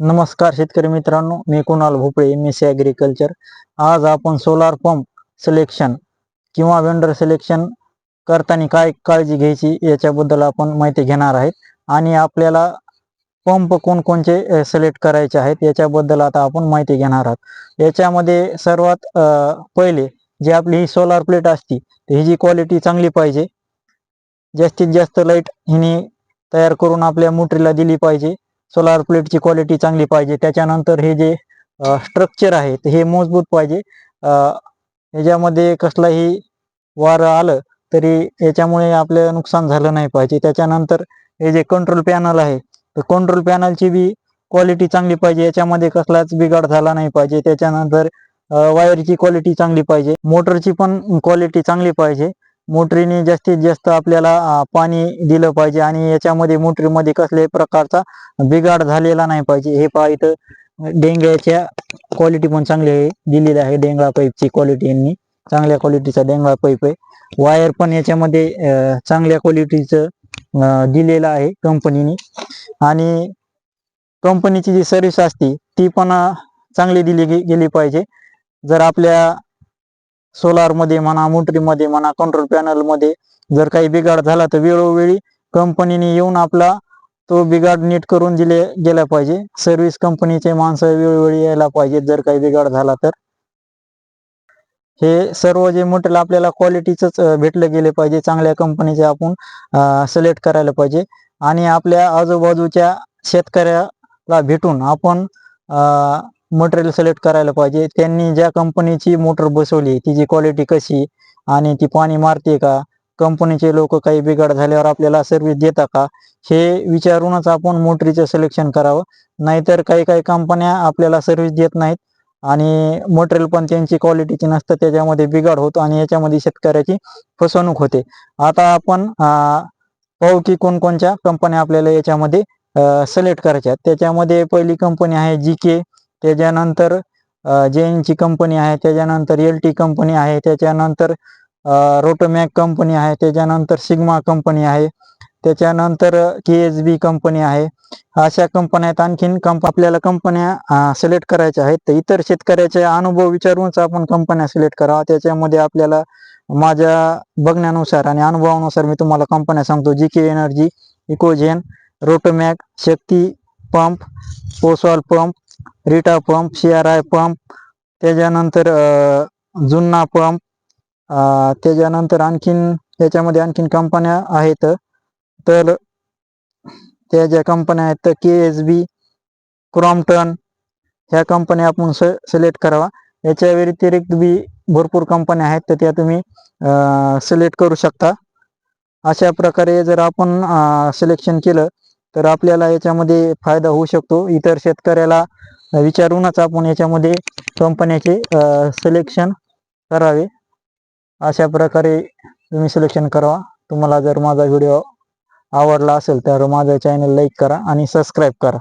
नमस्कार शेतकरी मित्रांनो मी कुणाल भोपळे एम एस सी ॲग्रिकल्चर आज आपण सोलार पंप सिलेक्शन किंवा वेंडर सिलेक्शन करताना काय काळजी घ्यायची याच्याबद्दल आपण माहिती घेणार आहेत आणि आपल्याला पंप कोणकोणचे सिलेक्ट करायचे आहेत याच्याबद्दल आता आपण माहिती घेणार आहोत. याच्यामध्ये सर्वात पहिले जी आपली ही सोलार प्लेट असती ही जी क्वालिटी चांगली पाहिजे जास्तीत जास्त लाइट हिने तयार करून आपल्या मोटरीला दिली पाहिजे. सोलार प्लेटची क्वालिटी चांगली पाहिजे. त्याच्यानंतर हे जे स्ट्रक्चर आहे हे मजबूत पाहिजे. ह्याच्यामध्ये कसलाही वारं आलं तरी याच्यामुळे आपलं नुकसान झालं नाही पाहिजे. त्याच्यानंतर हे जे कंट्रोल पॅनल आहे तर कंट्रोल पॅनलची बी क्वालिटी चांगली पाहिजे. याच्यामध्ये कसलाच बिघाड झाला नाही पाहिजे. त्याच्यानंतर वायरची क्वालिटी चांगली पाहिजे. मोटरची पण क्वालिटी चांगली पाहिजे. मोटरीने जास्तीत जास्त आपल्याला पाणी दिलं पाहिजे आणि याच्यामध्ये मोटरीमध्ये कसल्याही प्रकारचा बिघाड झालेला नाही पाहिजे. हे पहा इथं डेंगळ्याच्या क्वालिटी पण चांगली आहे. दिलेली आहे डेंगळा पाईपची क्वालिटी यांनी. चांगल्या क्वालिटीचा डेंगळा पाईप आहे. वायर पण याच्यामध्ये चांगल्या क्वालिटीचं दिलेलं आहे कंपनीने आणि कंपनीची जी सर्व्हिस असते ती पण चांगली दिली गे- गेली पाहिजे. जर आपल्या सोलारमध्ये म्हणा मोटरीमध्ये म्हणा कंट्रोल पॅनलमध्ये जर काही बिघाड झाला तर वेळोवेळी कंपनीने येऊन आपला तो बिघाड नीट करून दिले गेला पाहिजे. सर्व्हिस कंपनीचे माणसं वेळोवेळी यायला पाहिजेत जर काही बिघाड झाला तर. हे सर्व जे मटेरियल आपल्याला क्वालिटीच भेटलं गेले पाहिजे. चांगल्या कंपनीचे आपण सिलेक्ट करायला पाहिजे. आणि आपल्या आजूबाजूच्या शेतकऱ्याला भेटून आपण मटेरियल सिलेक्ट करायला पाहिजे. त्यांनी ज्या कंपनीची मोटर बसवली तिची क्वालिटी कशी आणि ती पाणी मारते का? कंपनीचे लोक काही बिघाड झाल्यावर आपल्याला सर्व्हिस देता का? हे विचारूनच आपण मोटरीचं सिलेक्शन करावं. नाहीतर काही काही कंपन्या आपल्याला सर्व्हिस देत नाहीत आणि मटेरियल पण त्यांची क्वालिटीची नसतं त्याच्यामध्ये बिघाड होतो आणि याच्यामध्ये शेतकऱ्याची फसवणूक होते. आता आपण पाहू की कोणकोणत्या कंपन्या आपल्याला याच्यामध्ये सिलेक्ट करायच्या त्याच्यामध्ये पहिली कंपनी आहे जी के त्याच्यानंतर जेनची कंपनी आहे त्याच्यानंतर एल टी कंपनी आहे त्याच्यानंतर रोटोमॅक कंपनी आहे त्याच्यानंतर सिग्मा कंपनी आहे त्याच्यानंतर के एस बी कंपनी आहे. अशा कंपन्या आहेत आणखीन कंप आपल्याला कंपन्या सिलेक्ट करायच्या आहेत. तर इतर शेतकऱ्याचे अनुभव विचारूनच आपण कंपन्या सिलेक्ट करावा. त्याच्यामध्ये आपल्याला माझ्या बघण्यानुसार आणि अनुभवानुसार मी तुम्हाला कंपन्या सांगतो. G K energy Ecozen Rotomag Shakti pump पोसॉल pump Rita pump C R I pump त्याच्यानंतर अं, जुन्ना पंप अं, त्याच्यानंतर आणखीन याच्यामध्ये आणखीन कंपन्या आहेत. तर त्या ज्या कंपन्या आहेत तर के एस बी क्रॉम्प्टन ह्या कंपन्या आपण सिलेक्ट करावा. याच्या व्यतिरिक्त बी भरपूर कंपन्या आहेत तर त्या तुम्ही सिलेक्ट करू शकता. अशा प्रकारे जर आपण सिलेक्शन केलं तर आपल्याला याच्यामध्ये फायदा होऊ शकतो. इतर शेतकऱ्याला विचारूनच आपण याच्यामध्ये कंपन्याचे सिलेक्शन करावे. अशा प्रकारे तुम्ही सिलेक्शन करावा. तुम्हाला जर माझा व्हिडिओ आवडला असेल तर माझं चॅनल लाईक करा आणि सबस्क्राईब करा.